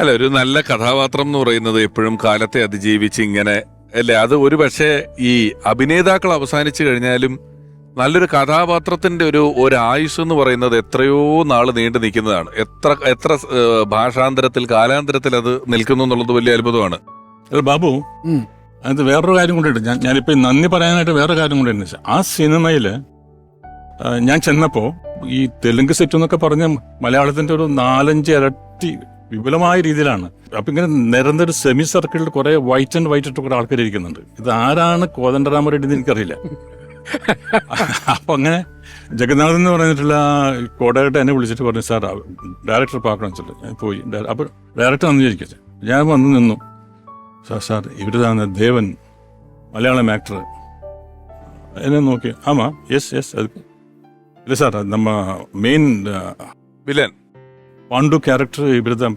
അല്ല ഒരു നല്ല കഥാപാത്രം എന്ന് പറയുന്നത് എപ്പോഴും കാലത്തെ അതിജീവിച്ച് ഇങ്ങനെ അല്ലേ? അത് ഒരു പക്ഷേ ഈ അഭിനേതാക്കൾ അവസാനിച്ചു കഴിഞ്ഞാലും നല്ലൊരു കഥാപാത്രത്തിന്റെ ഒരു ഒരു ആയുസ് എന്ന് പറയുന്നത് എത്രയോ നാൾ നീണ്ടു നിൽക്കുന്നതാണ്. എത്ര എത്ര ഭാഷാന്തരത്തിൽ കാലാന്തരത്തിൽ അത് നിൽക്കുന്നു എന്നുള്ളത് വലിയ അത്ഭുതമാണ്. അല്ല ബാബു. അത് വേറൊരു കാര്യം കൂടെ ഞാൻ ഞാനിപ്പോ നന്ദി പറയാനായിട്ട് വേറൊരു കാര്യം കൂടെ ഉണ്ട്. ആ സിനിമയിൽ ഞാൻ ചെന്നപ്പോ ഈ തെലുങ്ക് സെറ്റ് എന്നൊക്കെ പറഞ്ഞ മലയാളത്തിന്റെ ഒരു നാലഞ്ച് ഇരട്ടി വിപുലമായ രീതിയിലാണ്. അപ്പം ഇങ്ങനെ നിരന്തര സെമി സർക്കിളിൽ കുറേ വൈറ്റ് ആൻഡ് വൈറ്റ് ഇട്ട് കുറേ ആൾക്കാർ ഇരിക്കുന്നുണ്ട്. ഇത് ആരാണ് കോദണ്ഡരാമറെഡി എന്ന് എനിക്കറിയില്ല. അപ്പൊ അങ്ങനെ ജഗന്നാഥൻ എന്ന് പറഞ്ഞിട്ടുള്ള കോടയായിട്ട് എന്നെ വിളിച്ചിട്ട് പറഞ്ഞു സാർ ഡയറക്ടർ പാക്കണം വെച്ചിട്ട് ഞാൻ പോയി. അപ്പൊ ഡയറക്ടർ വന്നു ചോദിക്കട്ടെ ഞാൻ വന്ന് നിന്നു. സാർ സാർ ഇവിടുതാണ് ദേവൻ മലയാളം ആക്ടർ എന്നെ നോക്കി ആമാ യെസ് യെസ് അത് ഇല്ല സാർ നമ്മ മെയിൻ വില്ലൻ പാണ്ഡു ക്യാരക്ടർ ഇവരുതാൻ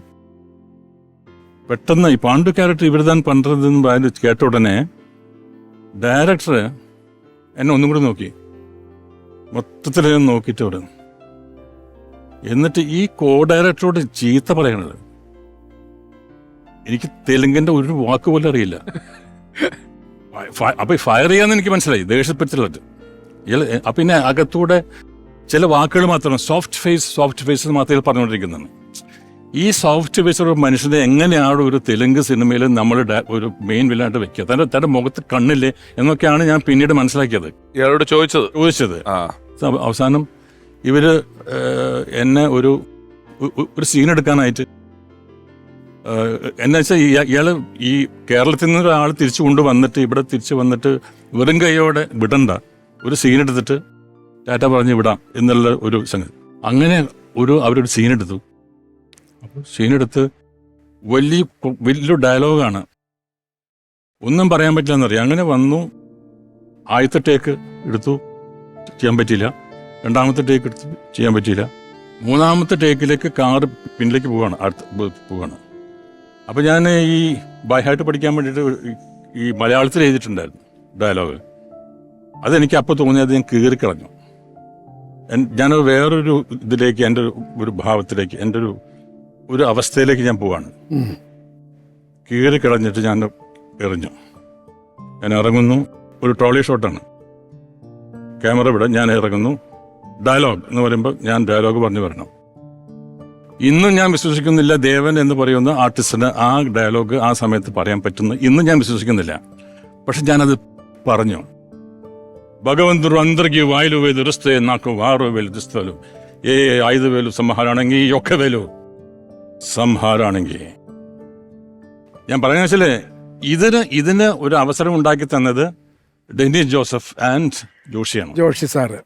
പെട്ടെന്ന് ഈ പാണ്ഡു ക്യാരക്ടർ ഇവരുതാൻ പണ്ടെന്ന് പറഞ്ഞു കേട്ട ഉടനെ ഡയറക്ടർ എന്നെ ഒന്നും കൂടി നോക്കി. മൊത്തത്തിൽ നോക്കിയിട്ട് അവിടെ. എന്നിട്ട് ഈ കോ ഡയറക്ടറോട് ചീത്ത പറയണത്. എനിക്ക് തെലുങ്കിന്റെ ഒരു വാക്ക് പോലും അറിയില്ല. അപ്പൊ ഫയർ ചെയ്യാന്ന് എനിക്ക് മനസ്സിലായി. ദേഷ്യപ്പെട്ടുള്ളത് അപ്പൊ പിന്നെ അകത്തൂടെ ചില വാക്കുകൾ മാത്രം സോഫ്റ്റ് ഫേസ് സോഫ്റ്റ് ഫേസ് മാത്രമേ പറഞ്ഞുകൊണ്ടിരിക്കുന്നതാണ് ഈ സോഫ്റ്റ് ഫേസ് ഒരു മനുഷ്യനെ എങ്ങനെയാണ് ഒരു തെലുങ്ക് സിനിമയിൽ നമ്മൾ ഒരു മെയിൻ വില്ലായിട്ട് വെക്കുക? തന്റെ തന്റെ മുഖത്ത് കണ്ണില്ലേ എന്നൊക്കെയാണ് ഞാൻ പിന്നീട് മനസ്സിലാക്കിയത്. ഇയാളോട് ചോദിച്ചത്? ചോദിച്ചത്. അവസാനം ഇവർ എന്നെ ഒരു ഒരു സീൻ എടുക്കാനായിട്ട് എന്നാ വെച്ചാൽ ഇയാൾ ഈ കേരളത്തിൽ നിന്ന് ഒരാൾ തിരിച്ചു കൊണ്ടുവന്നിട്ട് ഇവിടെ തിരിച്ചു വന്നിട്ട് വെറും കൈയോടെ വിടണ്ട. ഒരു സീൻ എടുത്തിട്ട് ടാറ്റ പറഞ്ഞ് വിടാം എന്നുള്ള ഒരു സംഗതി. അങ്ങനെ ഒരു അവരൊരു സീൻ എടുത്തു. അപ്പോൾ സീൻ എടുത്ത് വലിയ വലിയൊരു ഡയലോഗാണ് ഒന്നും പറയാൻ പറ്റില്ല എന്നറിയാം അങ്ങനെ വന്നു. ആദ്യത്തെ ടേക്ക് എടുത്തു. ചെയ്യാൻ പറ്റിയില്ല. രണ്ടാമത്തെ ടേക്ക് എടുത്ത് ചെയ്യാൻ പറ്റിയില്ല. മൂന്നാമത്തെ ടേക്കിലേക്ക് കാറ് പിന്നിലേക്ക് പോവാണ് അടുത്ത് പോവാണ് അപ്പം ഞാൻ ഈ ബൈഹായിട്ട് പഠിക്കാൻ വേണ്ടിയിട്ട് ഈ മലയാളത്തിൽ എഴുതിയിട്ടുണ്ടായിരുന്നു ഡയലോഗ് അതെനിക്ക് അപ്പോൾ തോന്നിയത് ഞാൻ കീറിക്കളഞ്ഞു. ഞാനത് വേറൊരു ഇതിലേക്ക് എന്റെ ഒരു ഭാവത്തിലേക്ക് എന്റെ ഒരു ഒരു അവസ്ഥയിലേക്ക് ഞാൻ പോവാണ്. കീറി കിടഞ്ഞിട്ട് ഞാൻ എറിഞ്ഞു. ഞാൻ ഇറങ്ങുന്നു. ഒരു ട്രോളി ഷോട്ടാണ്. ക്യാമറ വിടെ ഞാൻ ഇറങ്ങുന്നു. ഡയലോഗ് എന്ന് പറയുമ്പോൾ ഞാൻ ഡയലോഗ് പറഞ്ഞു വരണം. ഇന്നും ഞാൻ വിശ്വസിക്കുന്നില്ല ദേവൻ എന്ന് പറയുന്ന ആർട്ടിസ്റ്റിന് ആ ഡയലോഗ് ആ സമയത്ത് പറയാൻ പറ്റുന്നു ഇന്നും ഞാൻ വിശ്വസിക്കുന്നില്ല. പക്ഷെ ഞാനത് പറഞ്ഞു. భగవంతుడు అందరికీ వాయులు వేలు ఇస్తే నాకు ఆరు వేలు ఇస్తారు ఏ ఐదు వేలు സംഹാരാണെങ്കിൽ ഈ ഒക്കെ വേലു. സംഹാരാണെങ്കിൽ ഞാൻ പറയുന്ന വെച്ചാൽ ഇതിന് ഇതിന് ഒരു അവസരം ഉണ്ടാക്കി തന്നത് ഡെന്നിസ് ജോസഫ് ആൻഡ് ജോഷിയാണ്. ജോഷി സാറ്.